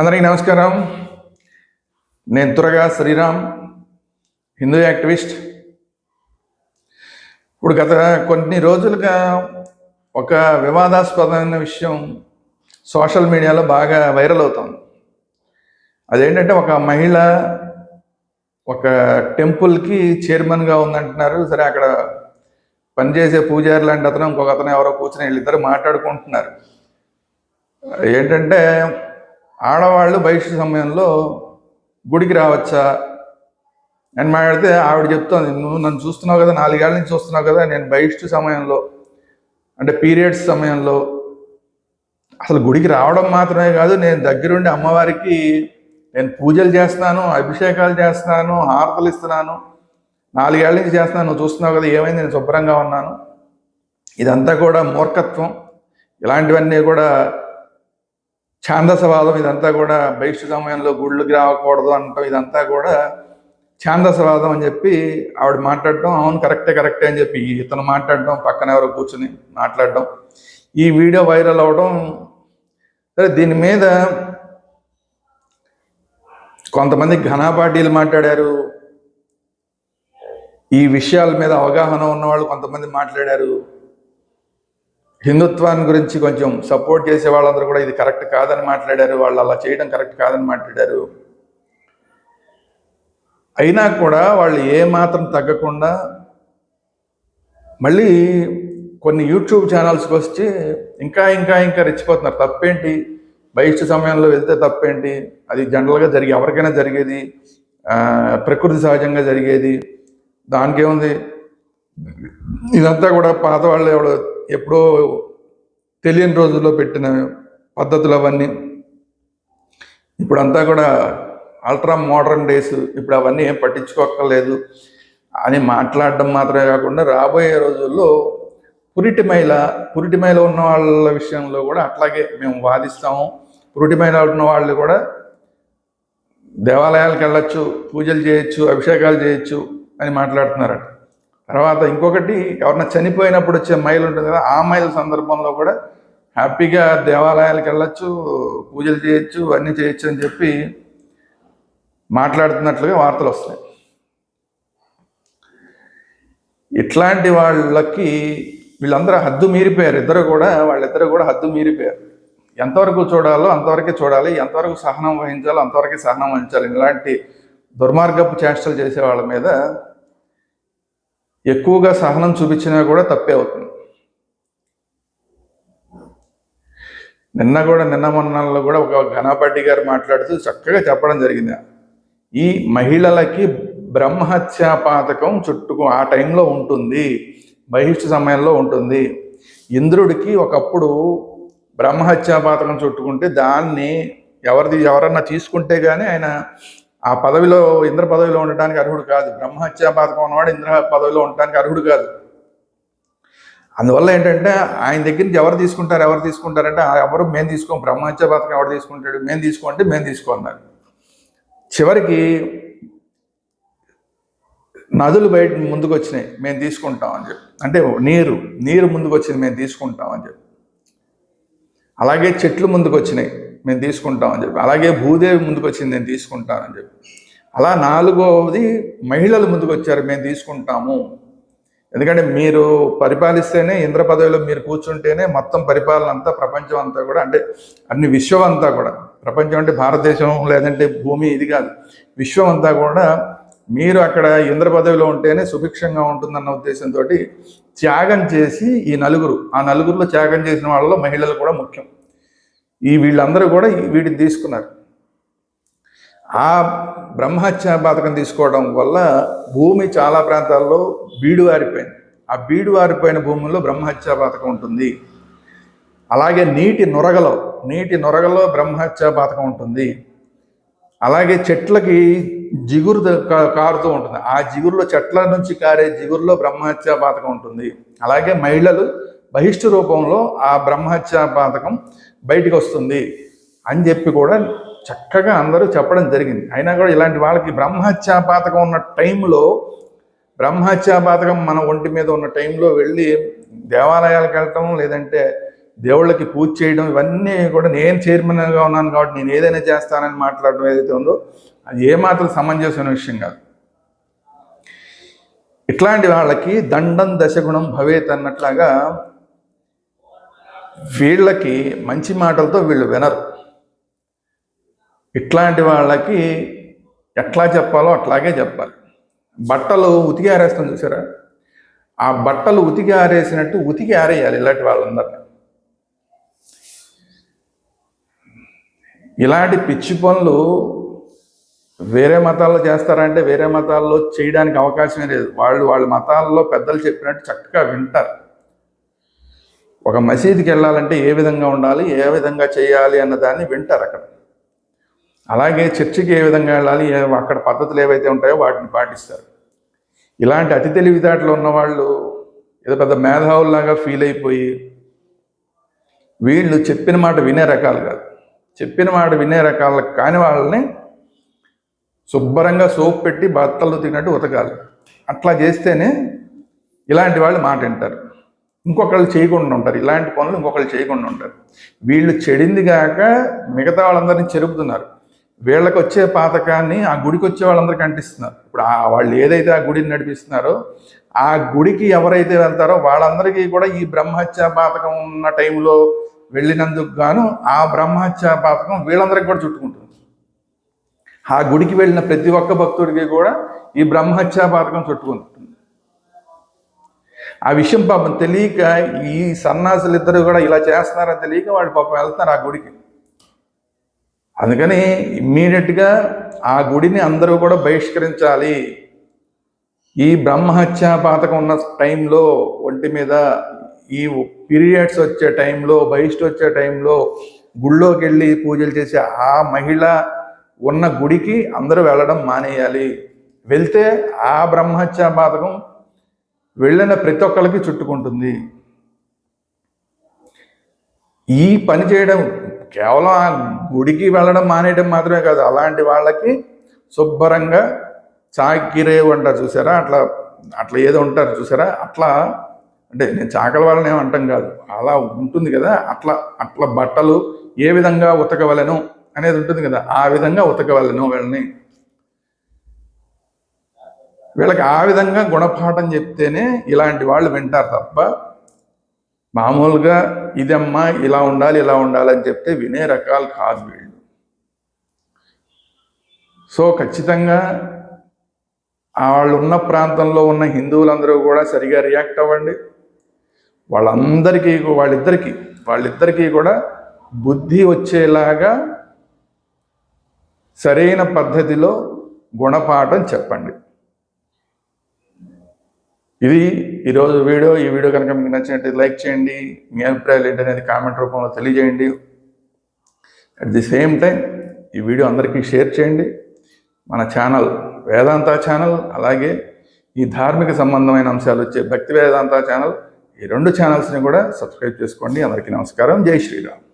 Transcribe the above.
అందరికీ నమస్కారం. నేను త్వరగా శ్రీరామ్ హిందూ యాక్టివిస్ట్. ఇప్పుడు గత కొన్ని రోజులుగా ఒక వివాదాస్పదమైన విషయం సోషల్ మీడియాలో బాగా వైరల్ అవుతుంది. అదేంటంటే ఒక మహిళ ఒక టెంపుల్కి చైర్మన్గా ఉందంటున్నారు. సరే అక్కడ పనిచేసే పూజారి లాంటి అతను ఇంకొక అతను ఎవరో కూర్చొని వీళ్ళిద్దరు మాట్లాడుకుంటున్నారు. ఏంటంటే ఆడవాళ్ళు బహిష్టు సమయంలో గుడికి రావచ్చా? అని మాట్లాడితే ఆవిడ చెప్తాను నువ్వు నన్ను చూస్తున్నావు కదా నాలుగేళ్ళ నుంచి చూస్తున్నావు కదా నేను బహిష్టు సమయంలో అంటే పీరియడ్స్ సమయంలో అసలు గుడికి రావడం మాత్రమే కాదు నేను దగ్గరుండి అమ్మవారికి నేను పూజలు చేస్తున్నాను అభిషేకాలు చేస్తున్నాను హారతలు ఇస్తున్నాను నాలుగేళ్ళ నుంచి చేస్తున్నాను నువ్వు చూస్తున్నావు కదా ఏమైంది నేను శుభ్రంగా ఉన్నాను. ఇదంతా కూడా మూర్ఖత్వం. ఇలాంటివన్నీ కూడా ఛాందసవాదం ఇదంతా కూడా బహిష్టు సమయంలో గుళ్ళుకి రావకూడదు అంటాం. ఇదంతా కూడా ఛాందసవాదం అని చెప్పి ఆవిడ మాట్లాడటం అవును కరెక్టే కరెక్టే అని చెప్పి ఇతను మాట్లాడడం పక్కన ఎవరో కూర్చుని మాట్లాడడం ఈ వీడియో వైరల్ అవడం సరే దీని మీద కొంతమంది ఘనాపాటీలు మాట్లాడారు. ఈ విషయాల మీద అవగాహన ఉన్నవాళ్ళు కొంతమంది మాట్లాడారు. హిందుత్వాన్ని గురించి కొంచెం సపోర్ట్ చేసే వాళ్ళందరూ కూడా ఇది కరెక్ట్ కాదని మాట్లాడారు వాళ్ళు అలా చేయడం కరెక్ట్ కాదని మాట్లాడారు. అయినా కూడా వాళ్ళు ఏమాత్రం తగ్గకుండా మళ్ళీ కొన్ని యూట్యూబ్ ఛానల్స్కి వచ్చి ఇంకా ఇంకా ఇంకా రెచ్చిపోతున్నారు. తప్పేంటి? బహిష్ట సమయంలో వెళ్తే తప్పేంటి? అది జనరల్గా జరిగి ఎవరికైనా జరిగేది ప్రకృతి సహజంగా జరిగేది దానికేముంది? ఇదంతా కూడా పాత వాళ్ళు ఎవడో ఎప్పుడో తెలియని రోజుల్లో పెట్టిన పద్ధతులు అవన్నీ ఇప్పుడంతా కూడా అల్ట్రా మోడర్న్ డేస్ ఇప్పుడు అవన్నీ ఏం పట్టించుకోక్కర్లేదు అని మాట్లాడడం మాత్రమే కాకుండా రాబోయే రోజుల్లో పురిటిమైల మైల ఉన్న వాళ్ళ విషయంలో కూడా అట్లాగే మేము వాదిస్తాము. పురిటిమైల ఉన్న వాళ్ళు కూడా దేవాలయాలకు వెళ్ళచ్చు పూజలు చేయొచ్చు అభిషేకాలు చేయొచ్చు అని మాట్లాడుతున్నారట. తర్వాత ఇంకొకటి ఎవరన్నా చనిపోయినప్పుడు వచ్చే మైలు ఉంటుంది కదా ఆ మైలు సందర్భంలో కూడా హ్యాపీగా దేవాలయాలకు వెళ్ళొచ్చు పూజలు చేయొచ్చు అన్నీ చేయొచ్చు అని చెప్పి మాట్లాడుతున్నట్లుగా వార్తలు వస్తాయి ఇట్లాంటి వాళ్ళకి వీళ్ళందరూ హద్దు మీరిపోయారు. ఇద్దరు కూడా వాళ్ళిద్దరు కూడా హద్దు మీరిపోయారు. ఎంతవరకు చూడాలో అంతవరకే చూడాలి. ఎంతవరకు సహనం వహించాలో అంతవరకే సహనం వహించాలి. ఇలాంటి దుర్మార్గపు చేష్టలు చేసే వాళ్ళ మీద ఎక్కువగా సహనం చూపించినా కూడా తప్పే అవుతుంది. నిన్న కూడా నిన్న మొన్నలో కూడా ఒక ఘనపాటి గారు మాట్లాడుతూ చక్కగా చెప్పడం జరిగింది. ఈ మహిళలకి బ్రహ్మహత్యా పాతకం చుట్టుకు ఆ టైంలో ఉంటుంది బహిష్టు సమయంలో ఉంటుంది. ఇంద్రుడికి ఒకప్పుడు బ్రహ్మహత్యా పాతకం చుట్టుకుంటే దాన్ని ఎవరిది ఎవరన్నా తీసుకుంటే కానీ ఆయన ఆ పదవిలో ఇంద్ర పదవిలో ఉండటానికి అర్హుడు కాదు. బ్రహ్మహత్యా పాతకం ఉన్నవాడు ఇంద్ర పదవిలో ఉండటానికి అర్హుడు కాదు. అందువల్ల ఏంటంటే ఆయన దగ్గర నుంచి ఎవరు తీసుకుంటారు ఎవరు తీసుకుంటారంటే ఆ ఎవరు మేము తీసుకోం బ్రహ్మహత్య పథకం ఎవరు తీసుకుంటాడు మేము తీసుకోంటే మేము తీసుకున్నారు చివరికి నదులు బయట ముందుకు వచ్చినాయి మేము తీసుకుంటాం అని చెప్పి. అంటే నీరు నీరు ముందుకు వచ్చింది మేము తీసుకుంటాం అని చెప్పి. అలాగే చెట్లు ముందుకు వచ్చినాయి మేము తీసుకుంటాం అని చెప్పి. అలాగే భూదేవి ముందుకు వచ్చింది నేను తీసుకుంటానని చెప్పి. అలా నాలుగవది మహిళలు ముందుకు వచ్చారు మేము తీసుకుంటాము. ఎందుకంటే మీరు పరిపాలిస్తేనే ఇంద్ర పదవిలో మీరు కూర్చుంటేనే మొత్తం పరిపాలన అంతా ప్రపంచం అంతా కూడా అంటే అన్ని విశ్వం అంతా కూడా ప్రపంచం అంటే భారతదేశం లేదంటే భూమి ఇది కాదు విశ్వం అంతా కూడా మీరు అక్కడ ఇంద్ర పదవిలో ఉంటేనే సుభిక్షంగా ఉంటుందన్న ఉద్దేశంతో త్యాగం చేసి ఈ నలుగురు ఆ నలుగురిలో త్యాగం చేసిన వాళ్ళలో మహిళలు కూడా ముఖ్యం. ఈ వీళ్ళందరూ కూడా వీటిని తీసుకున్నారు. ఆ బ్రహ్మహత్య పథకం తీసుకోవడం వల్ల భూమి చాలా ప్రాంతాల్లో బీడు వారిపోయింది ఆ బీడు వారిపోయిన భూముల్లో బ్రహ్మహత్య పథకం ఉంటుంది. అలాగే నీటి నొరగలో నీటి నొరగలో బ్రహ్మహత్య పథకం ఉంటుంది. అలాగే చెట్లకి జిగురు కారుతూ ఉంటుంది. ఆ జిగురులో చెట్ల నుంచి కారే జిగురులో బ్రహ్మహత్య పాతకం ఉంటుంది. అలాగే మహిళలు బహిష్టు రూపంలో ఆ బ్రహ్మహత్య పాతకం బయటికి వస్తుంది అని చెప్పి కూడా చక్కగా అందరూ చెప్పడం జరిగింది. అయినా కూడా ఇలాంటి వాళ్ళకి బ్రహ్మహత్యా పాతకం ఉన్న టైంలో బ్రహ్మహత్యా పాతకం మన ఒంటి మీద ఉన్న టైంలో వెళ్ళి దేవాలయాలకు వెళ్ళటం లేదంటే దేవుళ్ళకి పూజ చేయడం ఇవన్నీ కూడా నేను చైర్మన్గా ఉన్నాను కాబట్టి నేను ఏదైనా చేస్తానని మాట్లాడడం ఏదైతే ఉందో అది ఏమాత్రం సమంజసమైన విషయం కాదు. ఇట్లాంటి వాళ్ళకి దండం దశగుణం భవేత్ అన్నట్లాగా వీళ్ళకి మంచి మాటలతో వీళ్ళు వినరు. ఇట్లాంటి వాళ్ళకి ఎట్లా చెప్పాలో అట్లాగే చెప్పాలి. బట్టలు ఉతికి ఆరేస్తాం చూసారా? ఆ బట్టలు ఉతికి ఆరేసినట్టు ఉతికి ఆరేయాలి ఇలాంటి వాళ్ళందరినీ. ఇలాంటి పిచ్చి పనులు వేరే మతాల్లో చేస్తారంటే వేరే మతాల్లో చేయడానికి అవకాశమే లేదు. వాళ్ళు వాళ్ళ మతాల్లో పెద్దలు చెప్పినట్టు చక్కగా వింటారు. ఒక మసీదుకి వెళ్ళాలంటే ఏ విధంగా ఉండాలి ఏ విధంగా చేయాలి అన్న దాన్ని వింటారు అక్కడ. అలాగే చర్చికి ఏ విధంగా వెళ్ళాలి అక్కడ పద్ధతులు ఏవైతే ఉంటాయో వాటిని పాటిస్తారు. ఇలాంటి అతి తెలివితేటలు ఉన్నవాళ్ళు ఏదో పెద్ద మేధావుల్లాగా ఫీల్ అయిపోయి వీళ్ళు చెప్పిన మాట వినే రకాలు కాదు. చెప్పిన మాట వినే రకాలు కాని వాళ్ళని శుభ్రంగా సోప్ పెట్టి బత్తలు తిన్నట్టు ఉతకాలి. అట్లా చేస్తేనే ఇలాంటి వాళ్ళు మాట వింటారు. ఇంకొకళ్ళు చేయకుండా ఉంటారు. ఇలాంటి పనులు ఇంకొకళ్ళు చేయకుండా ఉంటారు. వీళ్ళు చెడింది కాక మిగతా వాళ్ళందరినీ చెరుపుతున్నారు. వీళ్ళకి వచ్చే పాతకాన్ని ఆ గుడికి వచ్చే వాళ్ళందరికీ అంటిస్తున్నారు. ఇప్పుడు ఆ వాళ్ళు ఏదైతే ఆ గుడిని నడిపిస్తున్నారో ఆ గుడికి ఎవరైతే వెళ్తారో వాళ్ళందరికీ కూడా ఈ బ్రహ్మహత్య పాతకం ఉన్న టైంలో వెళ్ళినందుకు గాను ఆ బ్రహ్మహత్య పాతకం వీళ్ళందరికీ కూడా చుట్టుకుంటుంది. ఆ గుడికి వెళ్ళిన ప్రతి ఒక్క భక్తుడికి కూడా ఈ బ్రహ్మహత్య పాతకం చుట్టుకుంది. ఆ విషయం పాపం తెలియక ఈ సన్నాసులు ఇద్దరు కూడా ఇలా చేస్తున్నారని తెలియక వాళ్ళు పాపం వెళ్తున్నారు ఆ గుడికి. అందుకని ఇమ్మీడియట్గా ఆ గుడిని అందరూ కూడా బహిష్కరించాలి. ఈ బ్రహ్మహత్య పాతకం ఉన్న టైంలో ఒంటి మీద ఈ పీరియడ్స్ వచ్చే టైంలో బహిష్ట వచ్చే టైంలో గుళ్ళోకి వెళ్ళి పూజలు చేసే ఆ మహిళ ఉన్న గుడికి అందరూ వెళ్ళడం మానేయాలి. వెళ్తే ఆ బ్రహ్మహత్య పాతకం వెళ్ళిన ప్రతి ఒక్కరికి చుట్టుకుంటుంది. ఈ పని చేయడం కేవలం ఆ గుడికి వెళ్ళడం మానేయడం మాత్రమే కాదు అలాంటి వాళ్ళకి శుభ్రంగా చాకిరే అంటారు చూసారా? అట్లా అట్లా ఏదో ఉంటారు చూసారా? అట్లా అంటే నేను చాకల వాళ్ళని ఏమంటాం కాదు అలా ఉంటుంది కదా అట్లా అట్లా బట్టలు ఏ విధంగా ఉతకవలను అనేది ఉంటుంది కదా ఆ విధంగా ఉతకవలను వీళ్ళని. వీళ్ళకి ఆ విధంగా గుణపాఠం చెప్తేనే ఇలాంటి వాళ్ళు వింటారు తప్ప మామూలుగా ఇదమ్మా ఇలా ఉండాలి ఇలా ఉండాలి అని చెప్తే వినే రకాలు కాదు వీళ్ళు. సో ఖచ్చితంగా వాళ్ళు ఉన్న ప్రాంతంలో ఉన్న హిందువులందరూ కూడా సరిగా రియాక్ట్ అవ్వండి. వాళ్ళందరికీ వాళ్ళిద్దరికీ వాళ్ళిద్దరికీ కూడా బుద్ధి వచ్చేలాగా సరైన పద్ధతిలో గుణపాఠం చెప్పండి. ఇది ఈరోజు వీడియో. ఈ వీడియో కనుక మీకు నచ్చినట్టు లైక్ చేయండి. మీ అభిప్రాయాలు ఏంటనేది కామెంట్ రూపంలో తెలియజేయండి. అట్ ది సేమ్ టైం ఈ వీడియో అందరికీ షేర్ చేయండి. మన ఛానల్ వేదాంత ఛానల్ అలాగే ఈ ధార్మిక సంబంధమైన అంశాలు వచ్చే భక్తి వేదాంత ఛానల్ ఈ రెండు ఛానల్స్ని కూడా సబ్స్క్రైబ్ చేసుకోండి. అందరికీ నమస్కారం. జై శ్రీరామ్.